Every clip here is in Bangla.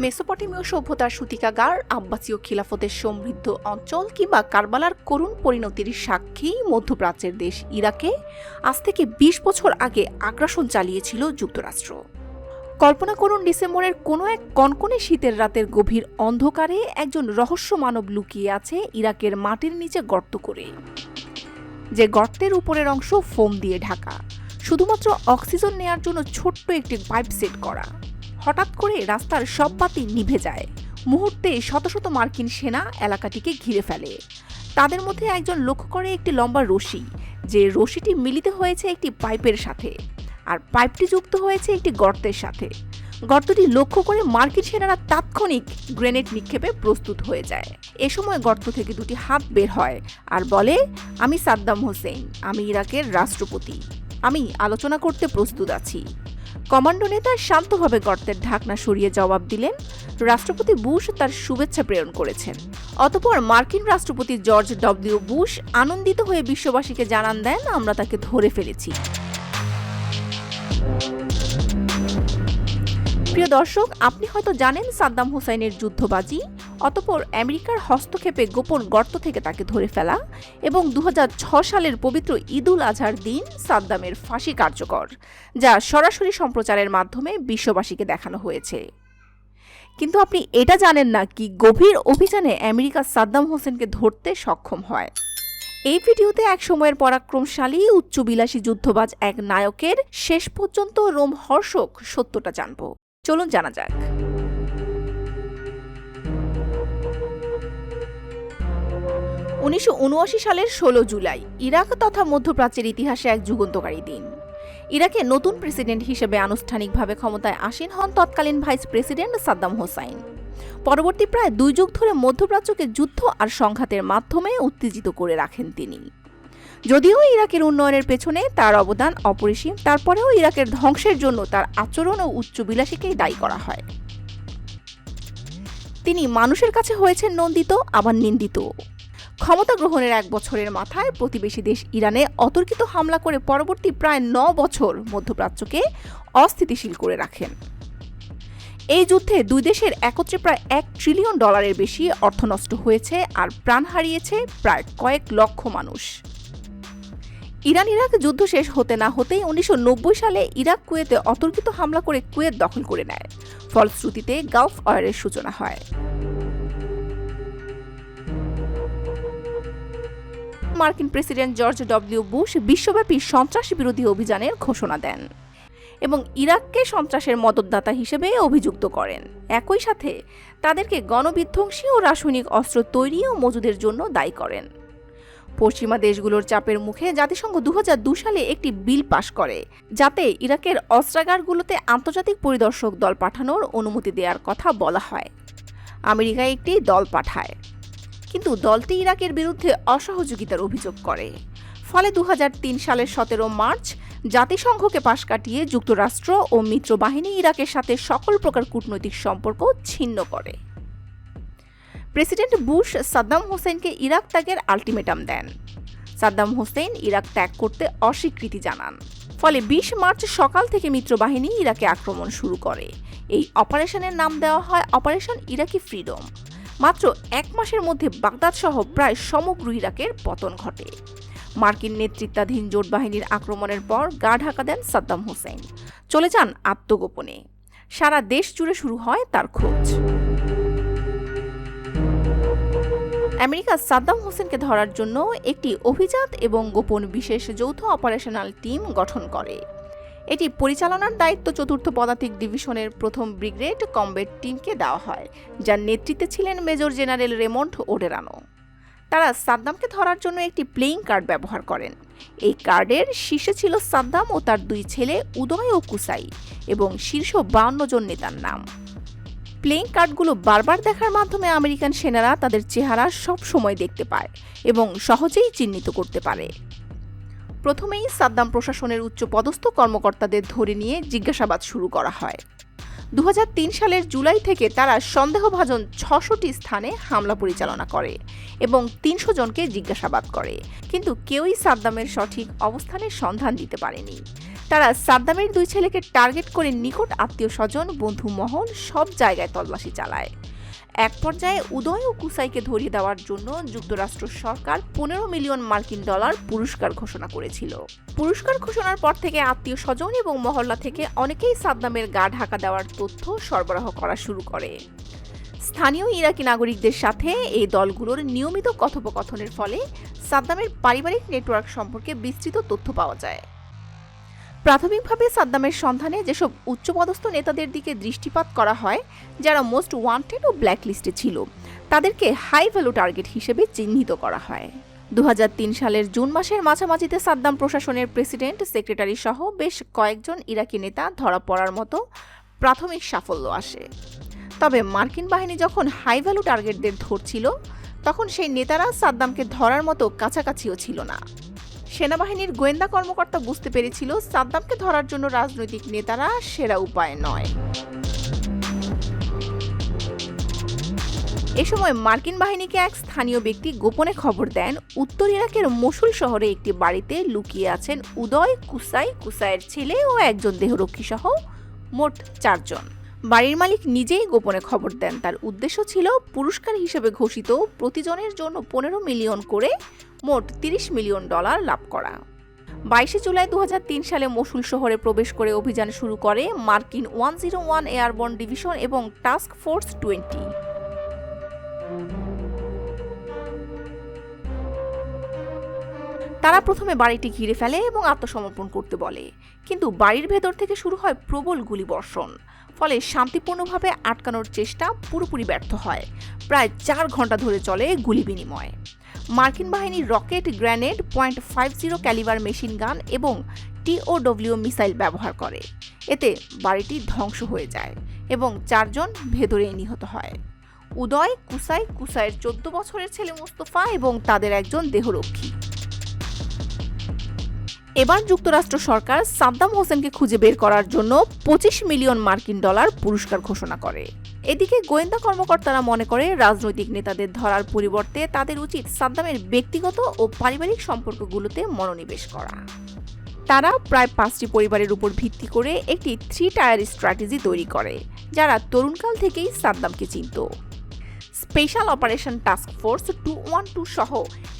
মেসোপটেমীয় সভ্যতার সূতিকাগার, আব্বাসীয় খিলাফতের সমৃদ্ধ অঞ্চল কিংবা কারবালার করুণ পরিণতির সাক্ষী মধ্যপ্রাচ্যের দেশ ইরাকে, আজ থেকে ২০ বছর আগে আগ্রাসন চালিয়েছিল যুক্তরাষ্ট্র। কল্পনা করুন ডিসেম্বরের কোনো এক কনকনে শীতের রাতের গভীর অন্ধকারে একজন রহস্য মানব লুকিয়ে আছে ইরাকের মাটির নিচে গর্ত করে। যে গর্তের উপরের অংশ ফোম দিয়ে ঢাকা। শুধুমাত্র অক্সিজেন নেয়ার জন্য ছোট্ট একটি পাইপ সেট করা। হঠাৎ করে রাস্তার সব বাতি নিভে যায়। মুহূর্তে শত শত মার্কিন সেনা এলাকাটিকে ঘিরে ফেলে। তাদের মধ্যে একজন লক্ষ্য করে একটি লম্বা রশি, যে রশিটি মিলিত হয়েছে একটি পাইপের সাথে, আর পাইপটি যুক্ত হয়েছে একটি গর্তের সাথে। গর্তটি লক্ষ্য করে মার্কিন সেনারা তাৎক্ষণিক গ্রেনেড নিক্ষেপে প্রস্তুত হয়ে যায়। এ সময় গর্ত থেকে দুটি হাত বের হয় আর বলে, আমি সাদ্দাম হোসেন, আমি ইরাকের রাষ্ট্রপতি। আমি আলোচনা করতে প্রস্তুত আছি। কমান্ডো নেতা শান্তভাবে গর্তের ঢাকনা সরিয়ে জবাব দিলেন, রাষ্ট্রপতি বুশ তার শুভেচ্ছা প্রেরণ করেছেন। অতপর মার্কিন রাষ্ট্রপতি জর্জ ডব্লিউ বুশ আনন্দিত হয়ে বিশ্ববাসীকে জানান দেন, আমরা তাকে ধরে ফেলেছি। প্রিয় দর্শক, আপনি হয়তো জানেন সাদ্দাম হোসাইনের যুদ্ধবাজি অতপর আমেরিকার হস্তক্ষেপে গোপন গর্ত থেকে তাকে ধরে ফেলা এবং দু সালের পবিত্র ঈদুল আজহার দিন সাদ্দামের ফাঁসি কার্যকর, যা সরাসরি সম্প্রচারের মাধ্যমে বিশ্ববাসীকে দেখানো হয়েছে। কিন্তু আপনি এটা জানেন না কি গভীর অভিযানে আমেরিকা সাদ্দাম হোসেনকে ধরতে সক্ষম হয়। এই ভিডিওতে এক সময়ের পরাক্রমশালী, উচ্চবিলাসী যুদ্ধবাজ এক নায়কের শেষ পর্যন্ত রোমহর্ষক সত্যটা জানব। চলুন জানা যাক। উনিশশো উনআশি সালের ষোলো জুলাই, ইরাক তথা মধ্যপ্রাচ্যের ইতিহাসে এক যুগান্তকারী দিন। ইরাকে নতুন প্রেসিডেন্ট হিসেবে আনুষ্ঠানিকভাবে ক্ষমতায় আসীন হন তৎকালীন ভাইস প্রেসিডেন্ট সাদ্দাম হোসাইন পরবর্তী প্রায় দুই যুগ ধরে মধ্যপ্রাচ্যকে যুদ্ধ আর সংঘাতের মাধ্যমে উত্তেজিত করে রাখেন তিনি। যদিও ইরাকের উন্নয়নের পেছনে তার অবদান অপরিসীম, তারপরেও ইরাকের ধ্বংসের জন্য তার আচরণ ও উচ্চবিলাসীকেই দায়ী করা হয়। তিনি মানুষের কাছে হয়েছেন নন্দিত, আবার নিন্দিত ক্ষমতা গ্রহণের এক বছরের মাথায় প্রতিবেশী দেশ ইরানে অতর্কিত হামলা করে পরবর্তী প্রায় ন বছর মধ্যপ্রাচ্যকে অস্থিতিশীল করে রাখেন। এই যুদ্ধে দুই দেশের একত্রে প্রায় এক ট্রিলিয়ন ডলারের বেশি অর্থ নষ্ট হয়েছে আর প্রাণ হারিয়েছে প্রায় কয়েক লক্ষ মানুষ। ইরান ইরাক যুদ্ধ শেষ হতে না হতেই উনিশশো নব্বই সালে ইরাক কুয়েতে অতর্কিত হামলা করে কুয়েত দখল করে নেয়। ফলশ্রুতিতে গালফ ওয়ারের সূচনা হয়। মার্কিন প্রেসিডেন্ট জর্জ ডব্লিউ বুশ বিশ্বব্যাপী সন্ত্রাস বিরোধী অভিযানের ঘোষণা দেন এবং ইরাককে সন্ত্রাসের মদতদাতা হিসেবে অভিযুক্ত করেন। একই সাথে তাদেরকে গণবিধ্বংসী ও রাসায়নিক অস্ত্র তৈরি ও মজুদের জন্য দায়ী করেন। পশ্চিমা দেশগুলোর চাপের মুখে জাতিসংঘ দু সালে একটি বিল পাশ করে, যাতে ইরাকের অস্ত্রাগারগুলোতে আন্তর্জাতিক পরিদর্শক দল পাঠানোর অনুমতি দেওয়ার কথা বলা হয়। আমেরিকা একটি দল পাঠায়। কিন্তু দলটি ইরাকের বিরুদ্ধে অসহযোগিতার অভিযোগ করে। ফলে দু হাজার তিন সালের সতেরো মার্চ জাতিসংঘকে পাশ কাটিয়ে যুক্তরাষ্ট্র ও মিত্র বাহিনী ইরাকের সাথে সকল প্রকার কূটনৈতিক সম্পর্ক ছিন্ন করে। প্রেসিডেন্ট বুশ সাদ্দাম হোসেনকে ইরাক ত্যাগের আলটিমেটাম দেন। সাদ্দাম হোসেন ইরাক ত্যাগ করতে অস্বীকৃতি জানান। ফলে বিশ মার্চ সকাল থেকে মিত্র বাহিনী ইরাকে আক্রমণ শুরু করে। এই অপারেশনের নাম দেওয়া হয় অপারেশন ইরাকি ফ্রিডম। মাত্র এক মাসের মধ্যে বাগদাদ সহ প্রায় সমগ্র ইরাকের পতন ঘটে। মার্কিন নেতৃত্বাধীন জোট বাহিনীর আক্রমণের পর গা ঢাকা দেন সাদ্দাম হোসেন। চলে যান আত্মগোপনে। সারা দেশ জুড়ে শুরু হয় তার খোঁজ। আমেরিকা সাদ্দাম হোসেনকে ধরার জন্য একটি অভিজাত এবং গোপন বিশেষ যৌথ অপারেশনাল টিম গঠন করে। এটি পরিচালনার দায়িত্ব চতুর্থ পদাতিক ডিভিশনের প্রথম ব্রিগেড কমবেট টিমকে দেওয়া হয়, যার নেতৃত্বে ছিলেন মেজর জেনারেল রেমন্ড ওডেরানো। তারা সাদ্দামকে ধরার জন্য একটি প্লেইং কার্ড ব্যবহার করেন। এই কার্ডের শীর্ষে ছিল সাদ্দাম ও তার দুই ছেলে উদয় ও কুসাই এবং শীর্ষ বাউন্ন জন নেতার নাম। প্লেইং কার্ডগুলো বারবার দেখার মাধ্যমে আমেরিকান সেনারা তাদের চেহারা সব সময় দেখতে পায় এবং সহজেই চিহ্নিত করতে পারে। প্রথমেই সাদ্দাম প্রশাসনের উচ্চ পদস্থ কর্মকর্তাদের ধরে নিয়ে জিজ্ঞাসাবাদ শুরু করা হয়। দু হাজার তিন সালের জুলাই থেকে তারা সন্দেহভাজন ছশোটি স্থানে হামলা পরিচালনা করে এবং তিনশো জনকে জিজ্ঞাসাবাদ করে। কিন্তু কেউই সাদ্দামের সঠিক অবস্থানের সন্ধান দিতে পারেনি। তারা সাদ্দামের দুই ছেলেকে টার্গেট করে নিকট আত্মীয় স্বজন, বন্ধু মহল সব জায়গায় তল্লাশি চালায়। এক পর্যায়ে উদয় ও কুসাইকে ধরিয়ে দেওয়ার জন্য যুক্তরাষ্ট্র সরকার পনেরো মিলিয়ন মার্কিন ডলার পুরস্কার ঘোষণা করেছিল। পুরস্কার ঘোষণার পর থেকে আত্মীয় স্বজন এবং মহল্লা থেকে অনেকেই সাদ্দামের গা ঢাকা দেওয়ার তথ্য সরবরাহ করা শুরু করে। স্থানীয় ইরাকি নাগরিকদের সাথে এই দলগুলোর নিয়মিত কথোপকথনের ফলে সাদ্দামের পারিবারিক নেটওয়ার্ক সম্পর্কে বিস্তৃত তথ্য পাওয়া যায়। প্রাথমিকভাবে সাদ্দামের সন্ধানে যেসব উচ্চপদস্থ নেতাদের দিকে দৃষ্টিপাত করা হয়, যারা মোস্ট ওয়ান্টেড ও ব্ল্যাক লিস্টে ছিল, তাদেরকে হাই ভ্যালু টার্গেট হিসেবে চিহ্নিত করা হয়। দু হাজার তিন সালের জুন মাসের মাঝামাঝিতে সাদ্দাম প্রশাসনের প্রেসিডেন্ট, সেক্রেটারি সহ বেশ কয়েকজন ইরাকি নেতা ধরা পড়ার মতো প্রাথমিক সাফল্য আসে। তবে মার্কিন বাহিনী যখন হাই ভ্যালু টার্গেটদের ধরছিল, তখন সেই নেতারা সাদ্দামকে ধরার মতো কাছাকাছিও ছিল না। সেনাবাহিনীর গোয়েন্দা কর্মকর্তা বুঝতে পেরেছিল সাদ্দামকে ধরার জন্য রাজনৈতিক নেতারা সেরা উপায় নয়। এ সময় মার্কিন বাহিনীকে এক স্থানীয় ব্যক্তি গোপনে খবর দেন, উত্তর ইরাকের মসুল শহরে একটি বাড়িতে লুকিয়ে আছেন উদয় কুসাই কুসাইয়ের ছেলে ও একজন দেহরক্ষী সহ মোট চারজন। বাড়ির মালিক নিজেই গোপনে খবর দেন। তার উদ্দেশ্য ছিল পুরস্কার হিসেবে ঘোষিত প্রতিজনের জন্য পনেরো মিলিয়ন করে মোট তিরিশ মিলিয়ন ডলার লাভ করা। বাইশে জুলাই দু হাজার তিন সালে মসুল শহরে প্রবেশ করে অভিযান শুরু করে মার্কিন one zero one airborne division এবং টাস্ক ফোর্স টোয়েন্টি। তারা প্রথমে বাড়িটি ঘিরে ফেলে এবং আত্মসমর্পণ করতে বলে। কিন্তু বাড়ির ভেতর থেকে শুরু হয় প্রবল গুলিবর্ষণ, ফলে শান্তিপূর্ণভাবে আটকানোর চেষ্টা পুরোপুরি ব্যর্থ হয়। প্রায় চার ঘণ্টা ধরে চলে গুলি বিনিময়। মার্কিন বাহিনী rocket, grenade, point five zero calibre machine gun এবং টিওডব্লিউ মিসাইল ব্যবহার করে। এতে বাড়িটি ধ্বংস হয়ে যায় এবং চারজন ভেতরে নিহত হয়। উদয়, কুসাই, কুসাইয়ের চোদ্দ বছরের ছেলে মুস্তফা এবং তাদের একজন দেহরক্ষী। এবার যুক্তরাষ্ট্র সরকার সাদ্দাম হোসেনকে খুঁজে বের করার জন্য পঁচিশ মিলিয়ন মার্কিন ডলার পুরস্কার ঘোষণা করে। এদিকে গোয়েন্দা কর্মকর্তারা মনে করে, রাজনৈতিক নেতাদের ধরার পরিবর্তে তাদের উচিত সাদ্দামের ব্যক্তিগত ও পারিবারিক সম্পর্কগুলোতে মনোনিবেশ করা। তারা প্রায় পাঁচটি পরিবারের উপর ভিত্তি করে একটি থ্রি টায়ার স্ট্র্যাটেজি তৈরি করে, যারা তরুণকাল থেকেই সাদ্দামকে চিনত। Special operation task force two one two সহ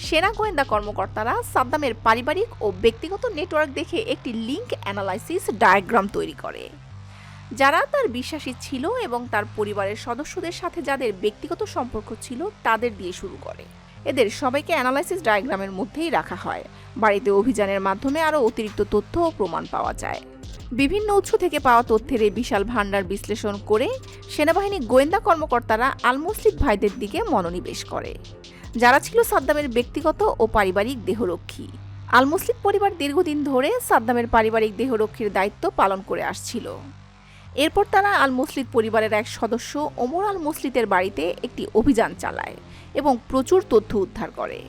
সেনা গোয়েন্দা কর্মকর্তারা সাদ্দামের পারিবারিক ও ব্যক্তিগত নেটওয়ার্ক দেখে একটি লিঙ্ক অ্যানালাইসিস ডায়াগ্রাম তৈরি করে। যারা তার বিশ্বাসী ছিল এবং তার পরিবারের সদস্যদের সাথে যাদের ব্যক্তিগত সম্পর্ক ছিল তাদের দিয়ে শুরু করে। এদের সবাইকে অ্যানালাইসিস ডায়াগ্রামের মধ্যেই রাখা হয়। বাড়িতে অভিযানের মাধ্যমে আরও অতিরিক্ত তথ্য ও প্রমাণ পাওয়া যায়। বিভিন্ন উৎস থেকে পাওয়া তথ্যের এই বিশাল ভাণ্ডার বিশ্লেষণ করে সেনাবাহিনী গোয়েন্দা কর্মকর্তারা আলমসলিদ ভাইদের দিকে মনোনিবেশ করে। যারা ছিল সাদ্দামের ব্যক্তিগত ও পারিবারিক দেহরক্ষী। আলমসলিদ পরিবার দীর্ঘদিন ধরে সাদ্দামের পারিবারিক দেহরক্ষীর দায়িত্ব পালন করে আসছিল। এরপর তারা আল মুসলিদ পরিবারের এক সদস্য ওমর আল মুসলিদের বাড়িতে একটি অভিযান চালায় এবং প্রচুর তথ্য উদ্ধার করে।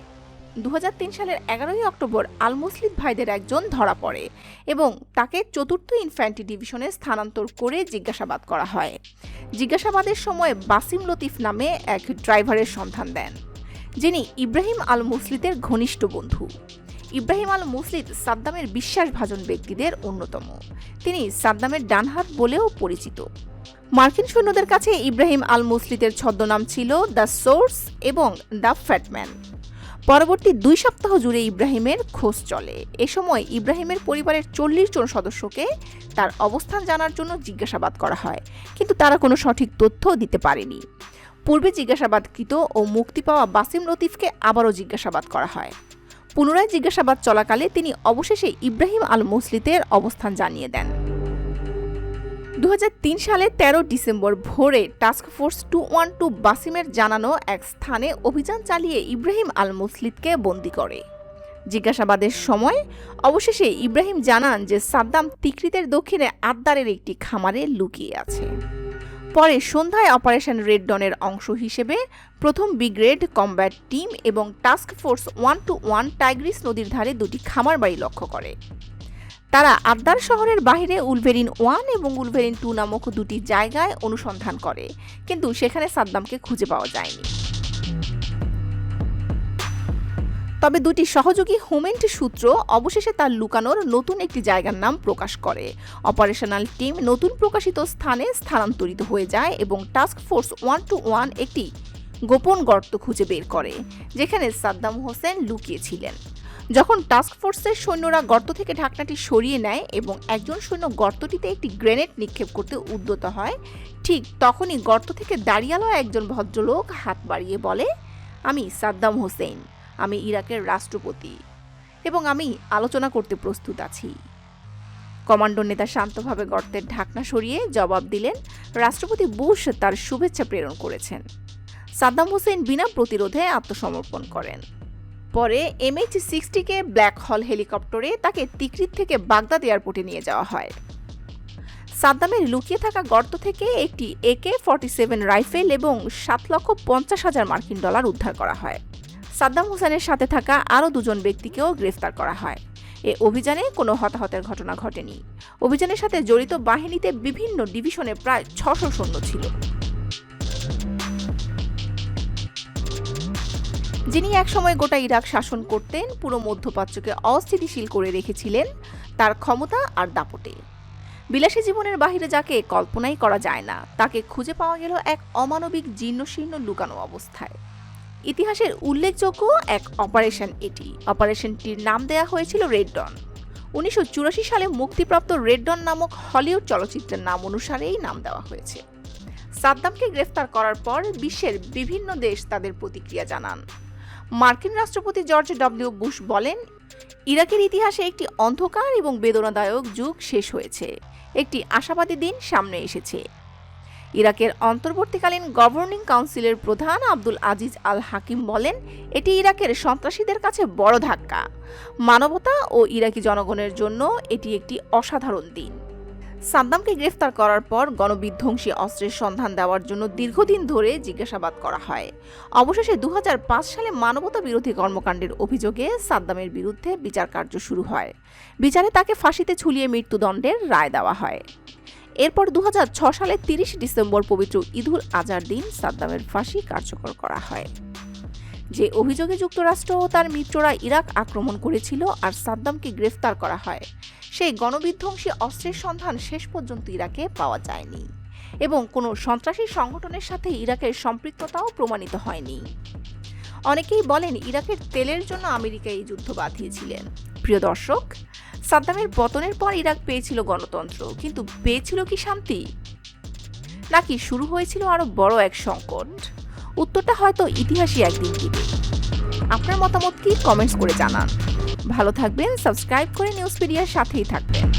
দু হাজার তিন সালের এগারোই অক্টোবর আল মুসলিদ ভাইদের একজন ধরা পড়ে এবং তাকে চতুর্থ ইনফ্যান্ট্রি ডিভিশনে স্থানান্তর করে জিজ্ঞাসাবাদ করা হয়। জিজ্ঞাসাবাদের সময় বাসিম লতিফ নামে এক ড্রাইভারের সন্ধান দেন, যিনি ইব্রাহিম আল মুসলিদের ঘনিষ্ঠ বন্ধু। ইব্রাহিম আল মুসলিদ সাদ্দামের বিশ্বাসভাজন ব্যক্তিদের অন্যতম। তিনি সাদ্দামের ডানহাত বলেও পরিচিত। মার্কিন সৈন্যদের কাছে ইব্রাহিম আল মুসলিদের ছদ্মনাম ছিল দ্য সোর্স এবং দ্য ফ্যাটম্যান। পরবর্তী দুই সপ্তাহ জুড়ে ইব্রাহিমের খোঁজ চলে। এ সময় ইব্রাহিমের পরিবারের চল্লিশ জন সদস্যকে তার অবস্থান জানার জন্য জিজ্ঞাসাবাদ করা হয়, কিন্তু তারা কোনো সঠিক তথ্য দিতে পারেনি। পূর্বে জিজ্ঞাসাবাদকৃত ও মুক্তি পাওয়া বাসিম লতিফকে আবারও জিজ্ঞাসাবাদ করা হয়। পুনরায় জিজ্ঞাসাবাদ চলাকালে তিনি অবশেষে ইব্রাহিম আল মুসলিতের অবস্থান জানিয়ে দেন। দু হাজার তিন সালে ১৩ ডিসেম্বর ভোরে task force two one two বাসিমের জানানো এক স্থানে অভিযান চালিয়ে ইব্রাহিম আল মুসলিদকে বন্দি করে। জিজ্ঞাসাবাদের সময় অবশেষে ইব্রাহিম জানান যে সাদ্দাম তিকরিতের দক্ষিণে আদ্দারের একটি খামারে লুকিয়ে আছে। পরে সন্ধ্যায় অপারেশন রেড ডনের অংশ হিসেবে প্রথম ব্রিগেড কমব্যাট টিম এবং task force one two one Tigris নদীর ধারে দুটি খামার বাড়ি লক্ষ্য করে। তারা আদ্দার শহরের বাইরে উলভেরিন ওয়ান এবং উলভেরিন টু নামক দুটি জায়গায় অনুসন্ধান করে, কিন্তু সেখানে সাদ্দামকে খুঁজে পাওয়া যায়নি। তবে দুটি সহযোগী হোমেন্ট সূত্র অবশেষে তার লুকানোর নতুন একটি জায়গার নাম প্রকাশ করে। অপারেশনাল টিম নতুন প্রকাশিত স্থানে স্থানান্তরিত হয়ে যায় এবং task force one two one একটি গোপন গর্ত খুঁজে বের করে, যেখানে সাদ্দাম হোসেন লুকিয়েছিলেন। যখন টাস্ক ফোর্সের সৈন্যরা গর্ত থেকে ঢাকনাটি সরিয়ে নেয় এবং একজন সৈন্য গর্তটিতে একটি গ্রেনেড নিক্ষেপ করতে উদ্যত হয়, ঠিক তখনই গর্ত থেকে দাঁড়িয়ালো একজন ভদ্রলোক হাত বাড়িয়ে বলে, আমি সাদ্দাম হোসেন, আমি ইরাকের রাষ্ট্রপতি এবং আমি আলোচনা করতে প্রস্তুত আছি। কমান্ডো নেতা শান্তভাবে গর্তের ঢাকনা সরিয়ে জবাব দিলেন, রাষ্ট্রপতি বুশ তার শুভেচ্ছা প্রেরণ করেছেন। সাদ্দাম হোসেন বিনা প্রতিরোধে আত্মসমর্পণ করেন। পরে এমএইচ সিক্সটিকে ব্ল্যাক হল হেলিকপ্টারে তাকে তিকরিত থেকে বাগদাদ এয়ারপোর্টে নিয়ে যাওয়া হয়। সাদ্দামের লুকিয়ে থাকা গর্ত থেকে একটি একে ফর্টি সেভেন রাইফেল এবং সাত লক্ষ পঞ্চাশ হাজার মার্কিন ডলার উদ্ধার করা হয়। সাদ্দাম হোসেনের সাথে থাকা আরও দুজন ব্যক্তিকেও গ্রেফতার করা হয়। এ অভিযানে কোনো হতাহতের ঘটনা ঘটেনি। অভিযানের সাথে জড়িত বাহিনীতে বিভিন্ন ডিভিশনে প্রায় ছশো সৈন্য ছিল। যিনি একসময় গোটা ইরাক শাসন করতেন, পুরো মধ্যপ্রাচ্যকে অস্থিতিশীল করে রেখেছিলেন তার ক্ষমতা আর দাপটে। বিলাসী জীবনের বাহিরে যাকে কল্পনাই করা যায় না, তাকে খুঁজে পাওয়া গেল এক অমানবিক জীর্ণশীর্ণ লুকানো অবস্থায়। ইতিহাসের উল্লেখযোগ্য এক অপারেশন এটি। অপারেশনটির নাম দেয়া হয়েছিল রেড ডন উনিশশো চুরাশি সালে মুক্তিপ্রাপ্ত রেড ডন নামক হলিউড চলচ্চিত্রের নাম অনুসারেই নাম দেওয়া হয়েছে। সাদ্দামকে গ্রেফতার করার পর বিশ্বের বিভিন্ন দেশ তাদের প্রতিক্রিয়া জানান। মার্কিন রাষ্ট্রপতি জর্জ ডব্লিউ বুশ বলেন, ইরাকের ইতিহাসে একটি অন্ধকার এবং বেদনাদায়ক যুগ শেষ হয়েছে। একটি আশাবাদী দিন সামনে এসেছে। ইরাকের অন্তর্বর্তীকালীন গভর্নিং কাউন্সিলের প্রধান আব্দুল আজিজ আল হাকিম বলেন, এটি ইরাকের সন্ত্রাসীদের কাছে বড় ধাক্কা। মানবতা ও ইরাকি জনগণের জন্য এটি একটি অসাধারণ দিন। সাদ্দামকে গ্রেফতার করার পর গণবিধ্বংসী অস্ত্রের সন্ধান দেওয়ার জন্য দীর্ঘদিন ধরে জিজ্ঞাসাবাদ করা হয়। অবশেষে দু হাজার পাঁচ সালে মানবতা বিরোধী কর্মকাণ্ডের অভিযোগে সাদ্দামের বিরুদ্ধে বিচার কার্য শুরু হয়। বিচারে তাকে ফাঁসিতে ঝুলিয়ে মৃত্যুদণ্ডের রায় দেওয়া হয়। এরপর দু সালে তিরিশ ডিসেম্বর পবিত্র ঈদুল আজহার দিন সাদ্দামের ফাঁসি কার্যকর করা হয়। যে অভিযোগে যুক্তরাষ্ট্র ও তার মিত্ররা ইরাক আক্রমণ করেছিল আর সাদ্দামকে গ্রেফতার করা হয়। সেই গণবিধ্বংসী অস্ত্রের সন্ধান শেষ পর্যন্ত ইরাকে পাওয়া যায়নি এবং কোনো সন্ত্রাসী সংগঠনের সাথে ইরাকের সম্পৃক্ততাও প্রমাণিত হয়নি। অনেকেই বলেন ইরাকের তেলের জন্য আমেরিকা এই যুদ্ধ বাঁধিয়েছিলেন। প্রিয় দর্শক, সাদ্দামের পতনের পর ইরাক পেয়েছিল গণতন্ত্র, কিন্তু পেয়েছিল কি শান্তি? নাকি শুরু হয়েছিল আরও বড় এক সংকট? উত্তরটা হয়তো ইতিহাসই একদিন দিবে। আপনার মতামত কি কমেন্টস করে জানান। ভালো থাকবেন সাবস্ক্রাইব করে নিউজ নিউজপিডিয়ার সাথেই থাকবেন।